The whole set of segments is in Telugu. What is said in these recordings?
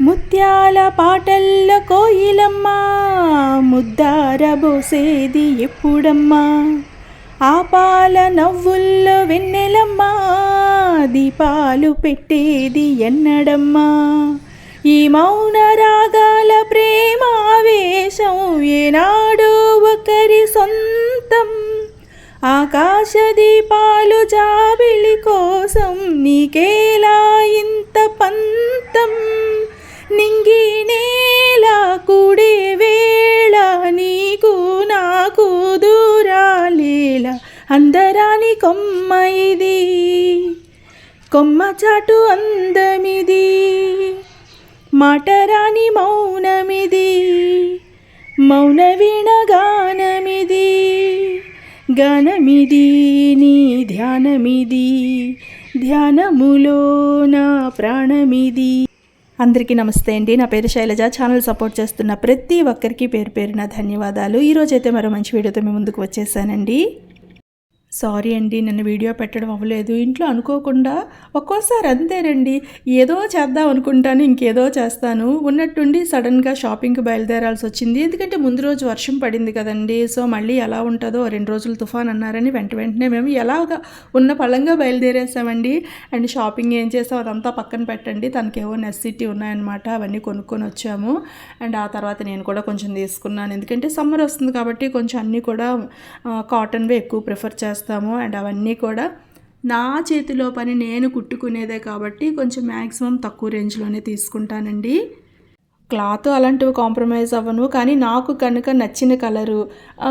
ముత్యాల పాటల్ల కోయిలమ్మ ముద్దారబోసేది ఎప్పుడమ్మా? ఆ పాల నవ్వుల్లో వెన్నెలమ్మ దీపాలు పెట్టేది ఎన్నడమ్మా? ఈ మౌన రాగాల ప్రేమావేశం ఏనాడు ఒకరి సొంతం. ఆకాశ దీపాలు జాబిలి కోసం నీకేలా ఇంత పంతం? అందరాని కొమ్మ ఇది. కొమ్మ చాటు అందమిది. మాటరాని మౌనమిది. మౌన వీణ గానమిది గానమిది నీ ధ్యానమిది. ధ్యానములో నా ప్రాణమిది. అందరికీ నమస్తే అండి. నా పేరు శైలజ. ఛానల్ సపోర్ట్ చేస్తున్న ప్రతి ఒక్కరికి పేరు పేరున ధన్యవాదాలు. ఈరోజైతే మరో మంచి వీడియోతో మీ ముందుకు వచ్చేసానండి. సారీ అండి నిన్న వీడియో పెట్టడం అవ్వలేదు. ఇంట్లో అనుకోకుండా ఒక్కోసారి అంతేనండి ఏదో చేద్దాం అనుకుంటాను ఇంకేదో చేస్తాను. ఉన్నట్టుండి సడన్గా షాపింగ్కి బయలుదేరాల్సి వచ్చింది. ఎందుకంటే ముందు రోజు వర్షం పడింది కదండి. సో మళ్ళీ ఎలా ఉంటుందో రెండు రోజులు తుఫాన్ అన్నారని వెంట వెంటనే మేము ఎలాగ ఉన్న పళ్ళంగా బయలుదేరేసామండి. అండ్ షాపింగ్ ఏం చేసాం? అదంతా పక్కన పెట్టండి. తనకేవో నెసిటీ ఉన్నాయన్నమాట. అవన్నీ కొనుక్కొని వచ్చాము. అండ్ ఆ తర్వాత నేను కూడా కొంచెం తీసుకున్నాను. ఎందుకంటే సమ్మర్ వస్తుంది కాబట్టి కొంచెం అన్నీ కూడా కాటన్వే ఎక్కువ ప్రిఫర్ చేస్తాను. చేస్తాము అండ్ అవన్నీ కూడా నా చేతిలో పని నేను కుట్టుకునేదే కాబట్టి కొంచెం మ్యాక్సిమం తక్కువ రేంజ్లోనే తీసుకుంటానండి. క్లాత్ అలాంటివి కాంప్రమైజ్ అవ్వను కానీ నాకు కనుక నచ్చిన కలరు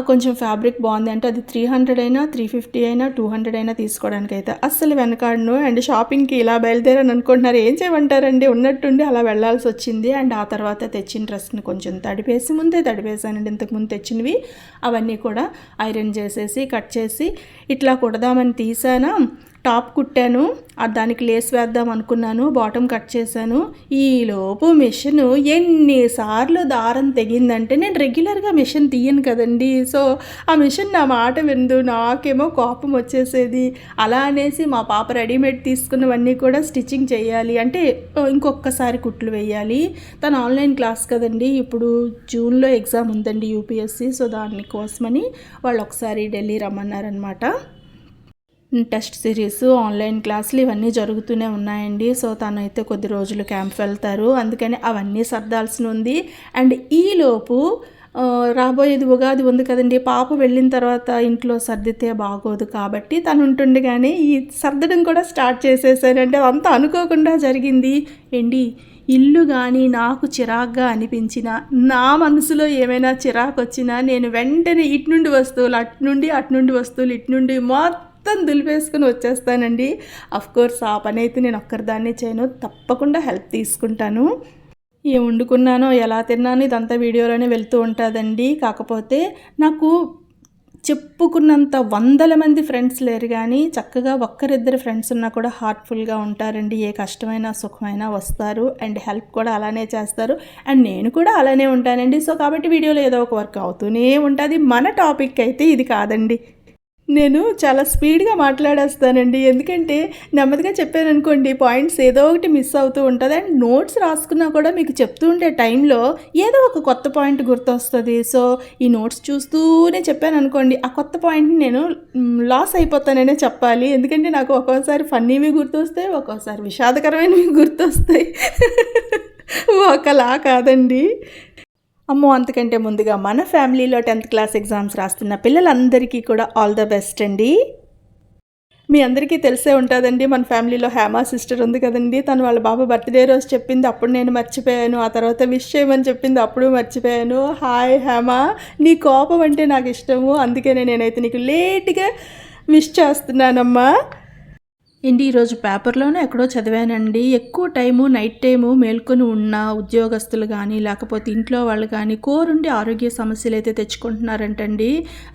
కొంచెం ఫ్యాబ్రిక్ బాగుంది అంటే అది త్రీ హండ్రెడ్ అయినా త్రీ ఫిఫ్టీ అయినా టూ హండ్రెడ్ అయినా తీసుకోవడానికి అయితే. అస్సలు వెనకాడను అండ్ షాపింగ్కి ఇలా బయలుదేరని అనుకుంటున్నారు ఏం చేయమంటారండి? ఉన్నట్టుండి అలా వెళ్ళాల్సి వచ్చింది. అండ్ ఆ తర్వాత తెచ్చిన డ్రెస్ని కొంచెం తడిపేసి ముందే తడిపేసానండి. ఇంతకుముందు తెచ్చినవి అవన్నీ కూడా ఐరన్ చేసేసి కట్ చేసి ఇట్లా కుడదామని తీసానా టాప్ కుట్టాను దానికి లేస్ వేద్దాం అనుకున్నాను బాటమ్ కట్ చేశాను. ఈలోపు మిషన్ ఎన్నిసార్లు దారం తెగిందంటే నేను రెగ్యులర్గా మిషన్ తీయను కదండి. సో ఆ మిషన్ నా మాట విందు నాకేమో కోపం వచ్చేసేది. అలా అనేసి మా పాప రెడీమేడ్ తీసుకున్నవన్నీ కూడా స్టిచ్చింగ్ చేయాలి. అంటే ఇంకొకసారి కుట్లు వేయాలి. తను ఆన్లైన్ క్లాస్ కదండి. ఇప్పుడు జూన్లో ఎగ్జామ్ ఉందండి యూపీఎస్సి. సో దానికోసమని వాళ్ళు ఒకసారి ఢిల్లీ రమ్మన్నారనమాట టెస్ట్ సిరీస్ ఆన్లైన్ క్లాసులు ఇవన్నీ జరుగుతూనే ఉన్నాయండి. సో తనైతే కొద్ది రోజులు క్యాంప్ వెళ్తారు. అందుకని అవన్నీ సర్దాల్సి ఉంది అండ్ ఈలోపు రాబోయేది ఉగాది ఉంది కదండి. పాప వెళ్ళిన తర్వాత ఇంట్లో సర్దితే బాగోదు కాబట్టి తను ఉంటుండగానే ఈ సర్దడం కూడా స్టార్ట్ చేసేసానంటే అంతా అనుకోకుండా జరిగింది. ఏంటి ఇల్లు కానీ నాకు చిరాగ్గా అనిపించిన నా మనసులో ఏమైనా చిరాకు వచ్చినా నేను వెంటనే ఇటు నుండి వస్తువులు అటు నుండి అటు నుండి వస్తువులు ఇటు నుండి మొత్తం మొత్తం దులిపేసుకుని వచ్చేస్తానండి. కోర్స్ ఆ పని అయితే నేను ఒక్కరిదాన్ని చేయను. తప్పకుండా హెల్ప్ తీసుకుంటాను. ఏం వండుకున్నానో ఎలా తిన్నానో ఇదంతా వీడియోలోనే వెళ్తూ ఉంటుందండి. కాకపోతే నాకు చెప్పుకున్నంత వందల మంది ఫ్రెండ్స్ లేరు కానీ చక్కగా ఒక్కరిద్దరు ఫ్రెండ్స్ ఉన్నా కూడా హార్ట్ఫుల్గా ఉంటారండి. ఏ కష్టమైనా సుఖమైనా వస్తారు. అండ్ హెల్ప్ కూడా అలానే చేస్తారు. అండ్ నేను కూడా అలానే ఉంటానండి. సో కాబట్టి వీడియోలో ఏదో ఒక వర్క్ అవుతూనే ఉంటుంది. మన టాపిక్ అయితే ఇది కాదండి. నేను చాలా స్పీడ్గా మాట్లాడేస్తానండి. ఎందుకంటే నెమ్మదిగా చెప్పాను అనుకోండి పాయింట్స్ ఏదో ఒకటి మిస్ అవుతూ ఉంటుంది. అండ్ నోట్స్ రాసుకున్నా కూడా మీకు చెప్తూ ఉండే టైంలో ఏదో ఒక కొత్త పాయింట్ గుర్తొస్తుంది. సో ఈ నోట్స్ చూస్తూనే చెప్పాను అనుకోండి ఆ కొత్త పాయింట్ని నేను లాస్ అయిపోతాననే చెప్పాలి. ఎందుకంటే నాకు ఒక్కోసారి ఫన్నీవి గుర్తొస్తాయి ఒక్కోసారి విషాదకరమైనవి గుర్తొస్తాయి. ఒకలా కాదండి. అమ్మో అంతకంటే ముందుగా మన ఫ్యామిలీలో టెన్త్ క్లాస్ ఎగ్జామ్స్ రాస్తున్న పిల్లలందరికీ కూడా ఆల్ ద బెస్ట్ అండి. మీ అందరికీ తెలిసే ఉంటుందండి మన ఫ్యామిలీలో హేమా సిస్టర్ ఉంది కదండి. తను వాళ్ళ బాబా బర్త్డే రోజు చెప్పింది అప్పుడు నేను మర్చిపోయాను. ఆ తర్వాత విష్ చేయమని చెప్పింది అప్పుడు మర్చిపోయాను. హాయ్ హేమా నీ కోపం అంటే నాకు ఇష్టము. అందుకనే నేనైతే నీకు లేట్గా విష్ చేస్తున్నానమ్మా. ఏంటి ఈరోజు పేపర్లోనే ఎక్కడో చదివానండి. ఎక్కువ టైము నైట్ టైము మేల్కొని ఉన్న ఉద్యోగస్తులు కానీ లేకపోతే ఇంట్లో వాళ్ళు కానీ కోరుండి ఆరోగ్య సమస్యలు అయితే తెచ్చుకుంటున్నారంటండి.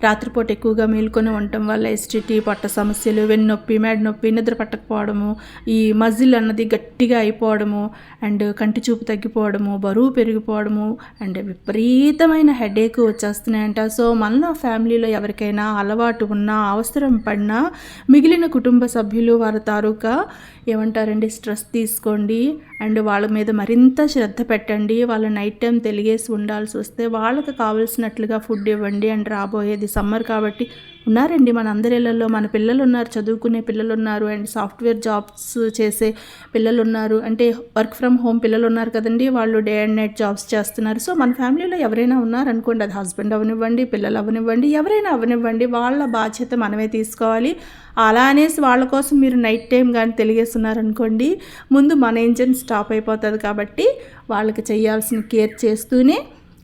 రాత్రిపూట ఎక్కువగా మేల్కొని ఉండటం వల్ల ఎసిడిటీ పొట్ట సమస్యలు వెన్నొప్పి మేడ నొప్పి నిద్ర పట్టకపోవడము ఈ మజిల్ అన్నది గట్టిగా అయిపోవడము అండ్ కంటి చూపు తగ్గిపోవడము బరువు పెరిగిపోవడము అండ్ విపరీతమైన హెడేక్ వచ్చేస్తున్నాయంట. సో మనలో ఫ్యామిలీలో ఎవరికైనా అలవాటు ఉన్నా అవసరం పడినా మిగిలిన కుటుంబ సభ్యులు వారి తాలూకా ఏమంటారండి స్ట్రెస్ తీసుకోండి. అండ్ వాళ్ళ మీద మరింత శ్రద్ధ పెట్టండి. వాళ్ళ నైట్ టైం తెలిగేసి ఉండాల్సి వస్తే వాళ్ళకి కావాల్సినట్లుగా ఫుడ్ ఇవ్వండి. అండ్ రాబోయేది సమ్మర్ కాబట్టి ఉన్నారండి మన అందరి మన పిల్లలు ఉన్నారు చదువుకునే పిల్లలు ఉన్నారు అండ్ సాఫ్ట్వేర్ జాబ్స్ చేసే పిల్లలు ఉన్నారు. అంటే వర్క్ ఫ్రమ్ హోమ్ పిల్లలు ఉన్నారు కదండి. వాళ్ళు డే అండ్ నైట్ జాబ్స్ చేస్తున్నారు. సో మన ఫ్యామిలీలో ఎవరైనా ఉన్నారనుకోండి అది హస్బెండ్ అవనివ్వండి పిల్లలు అవనివ్వండి ఎవరైనా అవనివ్వండి వాళ్ళ బాధ్యత మనమే తీసుకోవాలి. అలా అనేసి వాళ్ళ కోసం మీరు నైట్ టైం కానీ తెలియజేస్తున్నారనుకోండి ముందు మన ఇంజన్ స్టాప్ అయిపోతుంది కాబట్టి వాళ్ళకి చేయాల్సిన కేర్ చేస్తూనే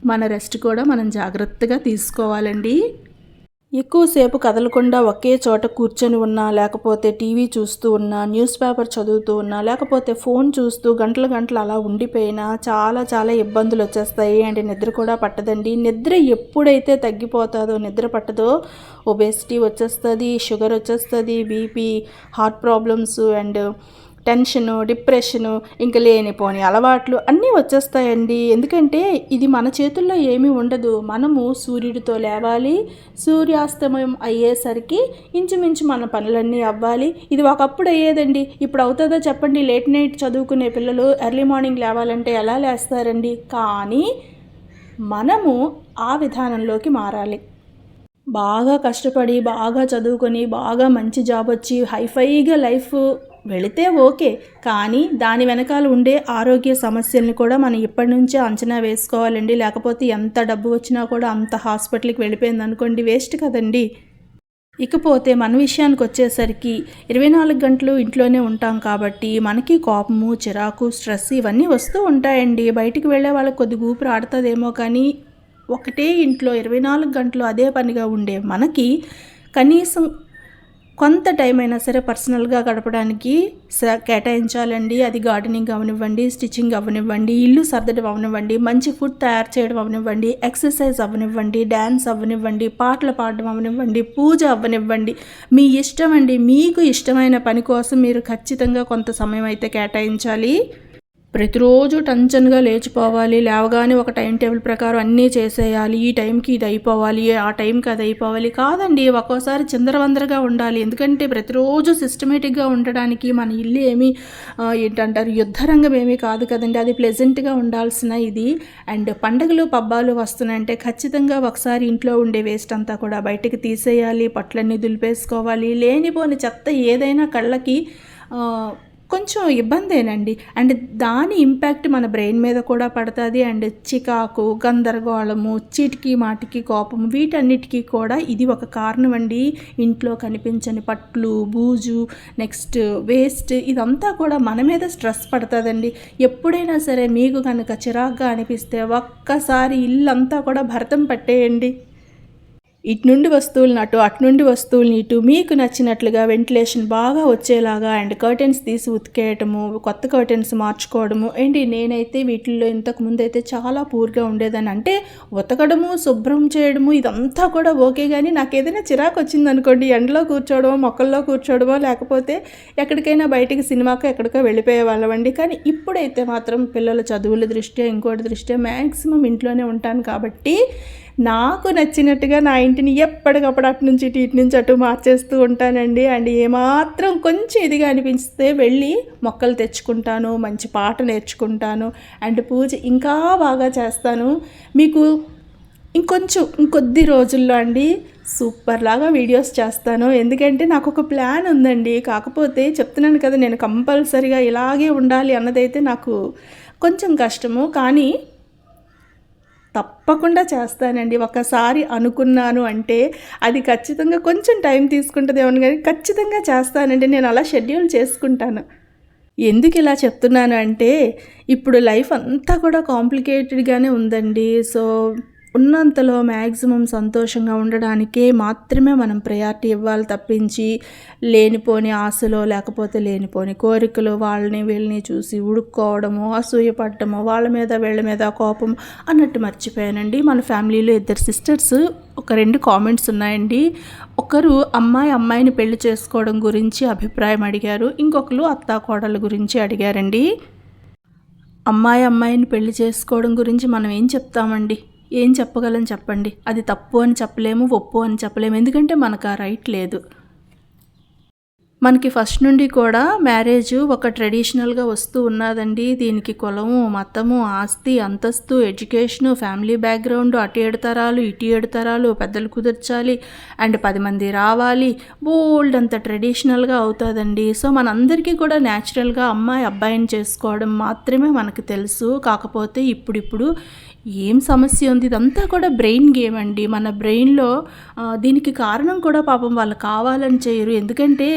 మన రెస్ట్ కూడా మనం జాగ్రత్తగా తీసుకోవాలండి. ఎక్కువసేపు కదలకుండా ఒకే చోట కూర్చొని ఉన్నా లేకపోతే టీవీ చూస్తూ ఉన్నా న్యూస్ పేపర్ చదువుతూ ఉన్నా లేకపోతే ఫోన్ చూస్తూ గంటలు గంటలు అలా ఉండిపోయినా చాలా చాలా ఇబ్బందులు వచ్చేస్తాయి. అండ్ నిద్ర కూడా పట్టదండి. నిద్ర ఎప్పుడైతే తగ్గిపోతుందో నిద్ర పట్టదో ఒబేసిటీ వచ్చేస్తుంది షుగర్ వచ్చేస్తుంది BP heart problems and tension depression ఇంకా లేనిపోని అలవాట్లు అన్నీ వచ్చేస్తాయండి. ఎందుకంటే ఇది మన చేతుల్లో ఏమీ ఉండదు. మనము సూర్యుడితో లేవాలి సూర్యాస్తమయం అయ్యేసరికి ఇంచుమించు మన పనులన్నీ అవ్వాలి. ఇది ఒకప్పుడు అయ్యేదండి. ఇప్పుడు అవుతుందో చెప్పండి. లేట్ నైట్ చదువుకునే పిల్లలు ఎర్లీ మార్నింగ్ లేవాలంటే ఎలా లేస్తారండి? కానీ మనము ఆ విధానంలోకి మారాలి. బాగా కష్టపడి బాగా చదువుకొని బాగా మంచి జాబ్ వచ్చి హైఫైగా లైఫ్ వెళితే ఓకే కానీ దాని వెనకాల ఉండే ఆరోగ్య సమస్యల్ని కూడా మనం ఇప్పటి నుంచే అంచనా వేసుకోవాలండి. లేకపోతే ఎంత డబ్బు వచ్చినా కూడా అంత హాస్పిటల్కి వెళ్ళిపోయింది అనుకోండి వేస్ట్ కదండి. ఇకపోతే మన విషయానికి వచ్చేసరికి ఇరవై నాలుగు గంటలు ఇంట్లోనే ఉంటాం కాబట్టి మనకి కోపము చిరాకు స్ట్రెస్ ఇవన్నీ వస్తూ ఉంటాయండి. బయటికి వెళ్ళే వాళ్ళకి కొద్ది ఊపిరి ఆడుతుందేమో కానీ ఒకటే ఇంట్లో ఇరవై నాలుగు గంటలు అదే పనిగా ఉండే మనకి కనీసం కొంత టైం అయినా సరే పర్సనల్గా గడపడానికి కేటాయించాలండి. అది గార్డెనింగ్ అవనివ్వండి స్టిచ్చింగ్ అవనివ్వండి ఇల్లు సర్దడం అవనివ్వండి మంచి ఫుడ్ తయారు చేయడం అవనివ్వండి ఎక్సర్సైజ్ అవనివ్వండి డ్యాన్స్ అవనివ్వండి పాటలు పాడడం అవనివ్వండి పూజ అవ్వనివ్వండి మీ ఇష్టం అండి. మీకు ఇష్టమైన పని కోసం మీరు ఖచ్చితంగా కొంత సమయం అయితే కేటాయించాలి. ప్రతిరోజు టెన్షన్గా లేచిపోవాలి లేవగానే ఒక టైం టేబుల్ ప్రకారం అన్నీ చేసేయాలి ఈ టైంకి ఇది అయిపోవాలి ఆ టైంకి అది అయిపోవాలి కాదండి ఒక్కోసారి చిందరవందరగా ఉండాలి. ఎందుకంటే ప్రతిరోజు సిస్టమేటిక్గా ఉండడానికి మన ఇల్లు ఏమి ఏంటంటారు యుద్ధరంగం ఏమీ కాదు కదండి. అది ప్లెజెంట్గా ఉండాల్సిన ఇది. అండ్ పండగలు పబ్బాలు వస్తున్నాయంటే ఖచ్చితంగా ఒకసారి ఇంట్లో ఉండే వేస్ట్ అంతా కూడా బయటకు తీసేయాలి పట్లన్నీ దులిపేసుకోవాలి. లేనిపోని చెత్త ఏదైనా కళ్ళకి కొంచెం ఇబ్బందేనండి. అండ్ దాని ఇంపాక్ట్ మన బ్రెయిన్ మీద కూడా పడుతుంది. అండ్ చికాకు గందరగోళము చిటికి మాటికి కోపం వీటన్నిటికీ కూడా ఇది ఒక కారణం అండి ఇంట్లో కనిపించని పట్లు బూజు నెక్స్ట్ వేస్ట్ ఇదంతా కూడా మన మీద స్ట్రెస్ పడుతుందండి. ఎప్పుడైనా సరే మీకు కనుక చిరాగ్గా అనిపిస్తే ఒక్కసారి ఇల్లంతా కూడా భరతం పట్టేయండి. ఇటు నుండి వస్తువులను అటు అటు నుండి వస్తువులను ఇటు మీకు నచ్చినట్లుగా వెంటిలేషన్ బాగా వచ్చేలాగా అండ్ కర్టెన్స్ తీసి ఉతికేయటము కొత్త కర్టెన్స్ మార్చుకోవడము ఏంటి నేనైతే వీటిల్లో ఇంతకు ముందు అయితే చాలా పూర్గా ఉండేదని అంటే ఉతకడము శుభ్రం చేయడము ఇదంతా కూడా ఓకే కానీ నాకు ఏదైనా చిరాకు వచ్చింది అనుకోండి ఎండలో కూర్చోవడమో మొక్కల్లో కూర్చోవడమో లేకపోతే ఎక్కడికైనా బయటికి సినిమాకు ఎక్కడికో వెళ్ళిపోయే వాళ్ళమండి. కానీ ఇప్పుడైతే మాత్రం పిల్లల చదువుల దృష్ట్యా ఇంకోటి దృష్ట్యా మ్యాక్సిమం ఇంట్లోనే ఉంటాను కాబట్టి నాకు నచ్చినట్టుగా నా ఇంటిని ఎప్పటికప్పుడు అటు నుంచి ఇటు ఇటు నుంచి అటు మార్చేస్తూ ఉంటానండి. అండ్ ఏమాత్రం కొంచెం ఇదిగా అనిపిస్తే వెళ్ళి మొక్కలు తెచ్చుకుంటాను మంచి పాట నేర్చుకుంటాను అండ్ పూజ ఇంకా బాగా చేస్తాను. మీకు ఇంకొంచెం ఇంకొద్ది రోజుల్లో అండి సూపర్ లాగా వీడియోస్ చేస్తాను. ఎందుకంటే నాకు ఒక ప్లాన్ ఉందండి. కాకపోతే చెప్తున్నాను కదా నేను కంపల్సరిగా ఇలాగే ఉండాలి అన్నదైతే నాకు కొంచెం కష్టము. కానీ తప్పకుండా చేస్తానండి. ఒకసారి అనుకున్నాను అంటే అది ఖచ్చితంగా కొంచెం టైం తీసుకుంటుంది ఏమని కానీ ఖచ్చితంగా చేస్తానండి. నేను అలా షెడ్యూల్ చేసుకుంటాను. ఎందుకు ఇలా చెప్తున్నాను అంటే ఇప్పుడు లైఫ్ అంతా కూడా కాంప్లికేటెడ్గానే ఉందండి. సో ఉన్నంతలో మ్యాక్సిమం సంతోషంగా ఉండడానికే మాత్రమే మనం ప్రయారిటీ ఇవ్వాలి తప్పించి లేనిపోని ఆశలో లేకపోతే లేనిపోని కోరికలు వాళ్ళని వీళ్ళని చూసి ఉడుక్కోవడము అసూయపడటము వాళ్ళ మీద వీళ్ళ మీద కోపం అన్నట్టు మర్చిపోయానండి. మన ఫ్యామిలీలో ఇద్దరు సిస్టర్స్ ఒక రెండు కామెంట్స్ ఉన్నాయండి. ఒకరు అమ్మాయి అమ్మాయిని పెళ్ళి చేసుకోవడం గురించి అభిప్రాయం అడిగారు. ఇంకొకరు అత్తా కోడల గురించి అడిగారండి. అమ్మాయి అమ్మాయిని పెళ్ళి చేసుకోవడం గురించి మనం ఏం చెప్తామండి? ఏం చెప్పగలం చెప్పండి. అది తప్పు అని చెప్పలేము ఒప్పు అని చెప్పలేము. ఎందుకంటే మనకు ఆ రైట్ లేదు. మనకి ఫస్ట్ నుండి కూడా మ్యారేజ్ ఒక ట్రెడిషనల్గా వస్తూ ఉన్నదండి. దీనికి కులము మతము ఆస్తి అంతస్తు ఎడ్యుకేషను ఫ్యామిలీ బ్యాక్గ్రౌండ్ అటు ఏడు తరాలు ఇటు ఏడు తరాలు పెద్దలు కుదర్చాలి. అండ్ పది మంది రావాలి. బోల్డ్ అంత ట్రెడిషనల్గా అవుతుందండి. సో మనందరికీ కూడా న్యాచురల్గా అమ్మాయి అబ్బాయిని చేసుకోవడం మాత్రమే మనకు తెలుసు. కాకపోతే ఇప్పుడిప్పుడు ఏం సమస్య ఉంది? ఇదంతా కూడా బ్రెయిన్ గేమ్ అండి. మన బ్రెయిన్లో దీనికి కారణం కూడా పాపం వాళ్ళు కావాలని చేయరు. ఎందుకంటే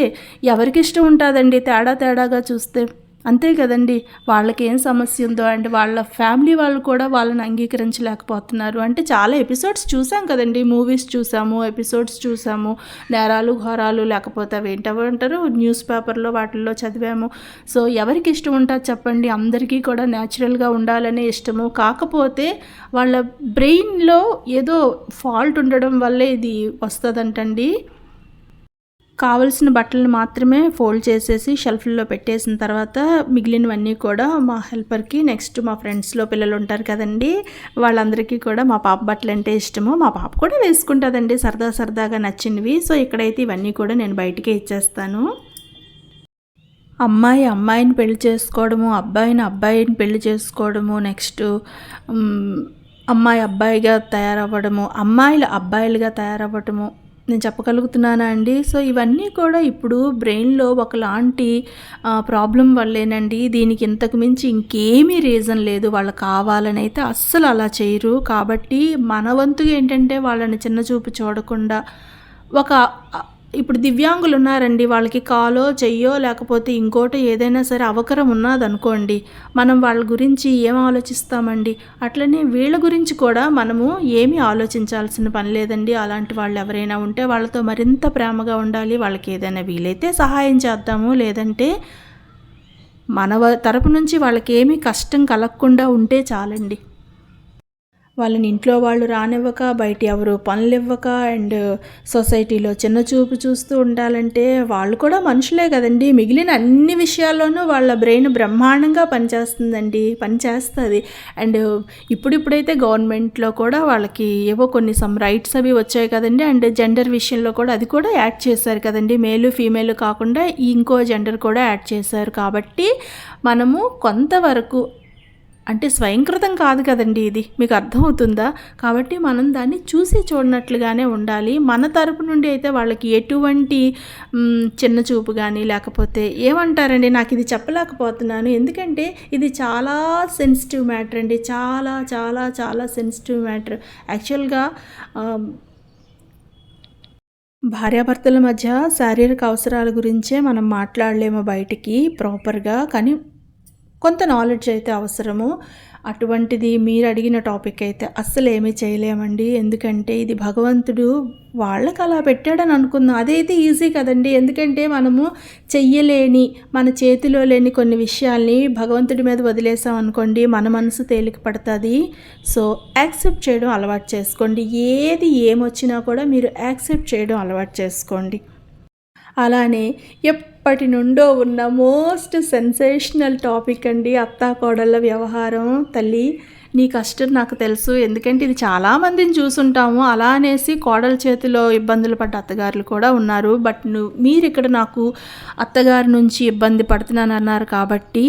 ఎవరికి ఇష్టం ఉంటుందండి? తేడా తేడాగా చూస్తే. అంతే కదండి. వాళ్ళకి ఏం సమస్య ఉందో అండ్ వాళ్ళ ఫ్యామిలీ వాళ్ళు కూడా వాళ్ళని అంగీకరించలేకపోతున్నారు. అంటే చాలా ఎపిసోడ్స్ చూసాం కదండి. మూవీస్ చూసాము ఎపిసోడ్స్ చూసాము. నేరాలు ఘోరాలు లేకపోతే అవి ఏంటంటారు న్యూస్ పేపర్లో వాటిల్లో చదివాము. సో ఎవరికి ఇష్టం ఉంటుంది చెప్పండి. అందరికీ కూడా న్యాచురల్గా ఉండాలనే ఇష్టము. కాకపోతే వాళ్ళ బ్రెయిన్లో ఏదో ఫాల్ట్ ఉండడం వల్లే ఇది వస్తుందంటండి. కావలసిన బట్టలను మాత్రమే ఫోల్డ్ చేసేసి షెల్ఫ్లో పెట్టేసిన తర్వాత మిగిలినవన్నీ కూడా మా హెల్పర్కి నెక్స్ట్ మా ఫ్రెండ్స్లో పిల్లలు ఉంటారు కదండి వాళ్ళందరికీ కూడా మా పాప బట్టలు అంటే ఇష్టము. మా పాప కూడా వేసుకుంటుందండి సరదా సరదాగా నచ్చినవి. సో ఇక్కడైతే ఇవన్నీ కూడా నేను బయటికే ఇచ్చేస్తాను. అమ్మాయి అమ్మాయిని పెళ్ళి చేసుకోవడము అబ్బాయిని అబ్బాయిని పెళ్ళి చేసుకోవడము నెక్స్ట్ అమ్మాయి అబ్బాయిగా తయారవ్వడము అమ్మాయిలు అబ్బాయిలుగా తయారవ్వడము నేను చెప్పగలుగుతున్నానా అండి? సో ఇవన్నీ కూడా ఇప్పుడు బ్రెయిన్లో ఒకలాంటి ప్రాబ్లం వల్లేనండి. దీనికి ఇంతకు మించి ఇంకేమీ రీజన్ లేదు. వాళ్ళు కావాలని అయితే అస్సలు అలా చేయరు. కాబట్టి మన వంతుగా ఏంటంటే వాళ్ళని చిన్న చూపు చూడకుండా ఒక ఇప్పుడు దివ్యాంగులు ఉన్నారండి. వాళ్ళకి కాలో చెయ్యో లేకపోతే ఇంకోటి ఏదైనా సరే అవకరం ఉన్నదనుకోండి. మనం వాళ్ళ గురించి ఏం ఆలోచిస్తామండి? అట్లనే వీళ్ళ గురించి కూడా మనము ఏమీ ఆలోచించాల్సిన పని లేదండి. అలాంటి వాళ్ళు ఎవరైనా ఉంటే వాళ్ళతో మరింత ప్రేమగా ఉండాలి. వాళ్ళకి ఏదైనా వీలైతే సహాయం చేద్దాము. లేదంటే మన తరపు నుంచి వాళ్ళకి ఏమీ కష్టం కలగకుండా ఉంటే చాలండి. వాళ్ళని ఇంట్లో వాళ్ళు రానివ్వక బయట ఎవరు పనులు ఇవ్వక అండ్ సొసైటీలో చిన్న చూపు చూస్తూ ఉండాలంటే వాళ్ళు కూడా మనుషులే కదండి. మిగిలిన అన్ని విషయాల్లోనూ వాళ్ళ బ్రెయిన్ బ్రహ్మాండంగా పనిచేస్తుందండి పనిచేస్తుంది. అండ్ ఇప్పుడిప్పుడైతే గవర్నమెంట్లో కూడా వాళ్ళకి ఏవో కొన్ని సమ్ రైట్స్ అవి వచ్చాయి కదండి. అండ్ జెండర్ విషయంలో కూడా అది కూడా యాడ్ చేశారు కదండి. మేలు ఫీమేల్ కాకుండా ఇంకో జెండర్ కూడా యాడ్ చేశారు. కాబట్టి మనము కొంతవరకు అంటే స్వయంకృతం కాదు కదండి ఇది. మీకు అర్థమవుతుందా? కాబట్టి మనం దాన్ని చూసి చూడనట్లుగానే ఉండాలి. మన తరపు నుండి అయితే వాళ్ళకి ఎటువంటి చిన్న చూపు కానీ లేకపోతే ఏమంటారండి? నాకు ఇది చెప్పలేకపోతున్నాను. ఎందుకంటే ఇది చాలా సెన్సిటివ్ మ్యాటర్ అండి. చాలా చాలా చాలా సెన్సిటివ్ మ్యాటర్ యాక్చువల్గా భార్యాభర్తల మధ్య శారీరక అవసరాల గురించే మనం మాట్లాడలేము బయటికి ప్రాపర్గా కానీ కొంత నాలెడ్జ్ అయితే అవసరము. అటువంటిది మీరు అడిగిన టాపిక్ అయితే అస్సలు ఏమీ చేయలేమండి. ఎందుకంటే ఇది భగవంతుడు వాళ్ళకి అలా పెట్టాడని అనుకుందాం. అదైతే ఈజీ కదండి. ఎందుకంటే మనము చెయ్యలేని మన చేతిలో లేని కొన్ని విషయాల్ని భగవంతుడి మీద వదిలేసాం అనుకోండి మన మనసు తేలిక పడుతుంది. సో యాక్సెప్ట్ చేయడం అలవాటు చేసుకోండి. ఏది ఏమొచ్చినా కూడా మీరు యాక్సెప్ట్ చేయడం అలవాటు చేసుకోండి. అలానే ఎప్పటి నుండో ఉన్న మోస్ట్ సెన్సేషనల్ టాపిక్ అండి అత్తా కోడళ్ళ వ్యవహారం. తల్లి నీ కష్టం నాకు తెలుసు. ఎందుకంటే ఇది చాలామందిని చూసుంటాము. అలా అనేసి కోడల చేతిలో ఇబ్బందులు పడ్డ అత్తగారులు కూడా ఉన్నారు. బట్ నువ్వు మీరు ఇక్కడ నాకు అత్తగారి నుంచి ఇబ్బంది పడుతున్నాను అన్నారు కాబట్టి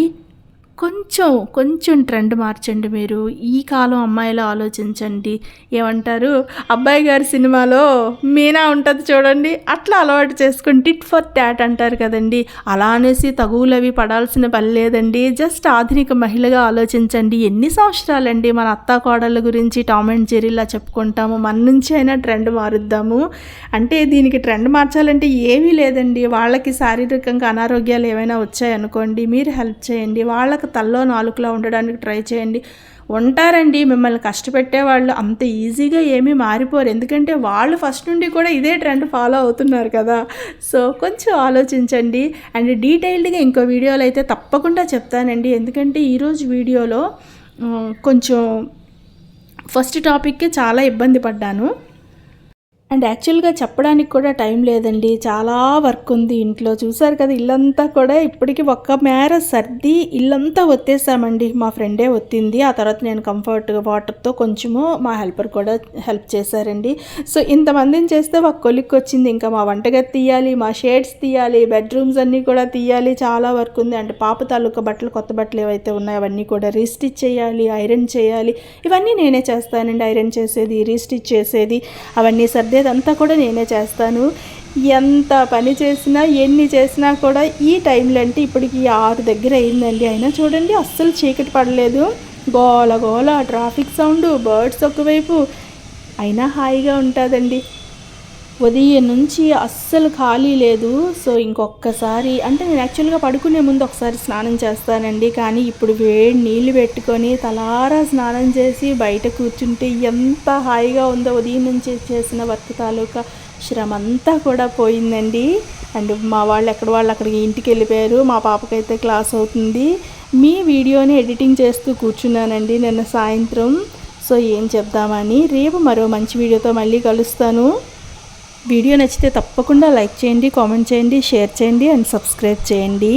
కొంచెం కొంచెం ట్రెండ్ మార్చండి మీరు. ఈ కాలం అమ్మాయిలో ఆలోచించండి. ఏమంటారు? అబ్బాయి గారి సినిమాలో మీనా ఉంటుంది చూడండి. అట్లా అలవాటు చేసుకుని టిట్ ఫర్ ట్యాట్ అంటారు కదండి. అలా అనేసి తగువులు అవి పడాల్సిన పని లేదండి. జస్ట్ ఆధునిక మహిళగా ఆలోచించండి. ఎన్ని సంవత్సరాలండి మన అత్త కోడళ్ళ గురించి టామ్ అండ్ జెరీలా చెప్పుకుంటాము. మన నుంచి అయినా ట్రెండ్ మారుద్దాము. అంటే దీనికి ట్రెండ్ మార్చాలంటే ఏమీ లేదండి. వాళ్ళకి శారీరకంగా అనారోగ్యాలు ఏమైనా వచ్చాయనుకోండి మీరు హెల్ప్ చేయండి. వాళ్ళకి తల్లో నాలుగులా ఉండడానికి ట్రై చేయండి. ఉంటారండి మిమ్మల్ని కష్టపెట్టే వాళ్ళు అంత ఈజీగా ఏమీ మారిపోరు. ఎందుకంటే వాళ్ళు ఫస్ట్ నుండి కూడా ఇదే ట్రెండ్ ఫాలో అవుతున్నారు కదా. సో కొంచెం ఆలోచించండి. అండ్ డీటెయిల్డ్గా ఇంకో వీడియోలో అయితే తప్పకుండా చెప్తానండి. ఎందుకంటే ఈరోజు వీడియోలో కొంచెం ఫస్ట్ టాపిక్కి చాలా ఇబ్బంది పడ్డాను. అండ్ యాక్చువల్గా చెప్పడానికి కూడా టైం లేదండి. చాలా వర్క్ ఉంది ఇంట్లో. చూసారు కదా ఇల్లంతా కూడా ఇప్పటికి ఒక్క మేర సర్ది ఇల్లంతా ఒత్తేసామండి. మా ఫ్రెండే ఒత్తింది. ఆ తర్వాత నేను కంఫర్ట్గా వాటర్తో కొంచెము మా హెల్పర్ కూడా హెల్ప్ చేశారండి. సో ఇంతమందిని చేస్తే ఒక కొలిక్కి వచ్చింది. ఇంకా మా వంటగది తీయాలి మా షేడ్స్ తీయాలి బెడ్రూమ్స్ అన్నీ కూడా తీయాలి. చాలా వర్క్ ఉంది. అంటే పాప తాలూకా బట్టలు కొత్త బట్టలు ఏవైతే ఉన్నాయో అవన్నీ కూడా రీస్టిచ్ చేయాలి ఐరన్ చేయాలి. ఇవన్నీ నేనే చేస్తానండి. ఐరన్ చేసేది రీస్టిచ్ చేసేది. అవన్నీ చేసేదంతా కూడా నేనే చేస్తాను. ఎంత పని చేసినా ఎన్ని చేసినా కూడా ఈ టైంలో అంటే ఇప్పటికి ఆరు దగ్గర అయిందండి. అయినా చూడండి అస్సలు చీకటి పడలేదు. గోల గోల ట్రాఫిక్ సౌండ్ బర్డ్స్ ఒకవైపు. అయినా హాయిగా ఉంటుందండి. ఉదయం నుంచి అస్సలు ఖాళీ లేదు. సో ఇంకొకసారి అంటే నేను యాక్చువల్గా పడుకునే ముందు ఒకసారి స్నానం చేస్తానండి. కానీ ఇప్పుడు వేడి నీళ్ళు పెట్టుకొని తలారా స్నానం చేసి బయట కూర్చుంటే ఎంత హాయిగా ఉందో ఉదయం నుంచి చేసిన వర్క్ తాలూకా శ్రమ అంతా కూడా పోయిందండి. అండ్ మా వాళ్ళు ఎక్కడ వాళ్ళు అక్కడికి ఇంటికి వెళ్ళిపోయారు. మా పాపకైతే క్లాస్ అవుతుంది. మీ వీడియోని ఎడిటింగ్ చేస్తూ కూర్చున్నానండి నిన్న సాయంత్రం. సో ఏం చెప్దామని. రేపు మరో మంచి వీడియోతో మళ్ళీ కలుస్తాను. వీడియో నచ్చితే తప్పకుండా లైక్ చేయండి కామెంట్ చేయండి షేర్ చేయండి అండ్ సబ్స్క్రైబ్ చేయండి.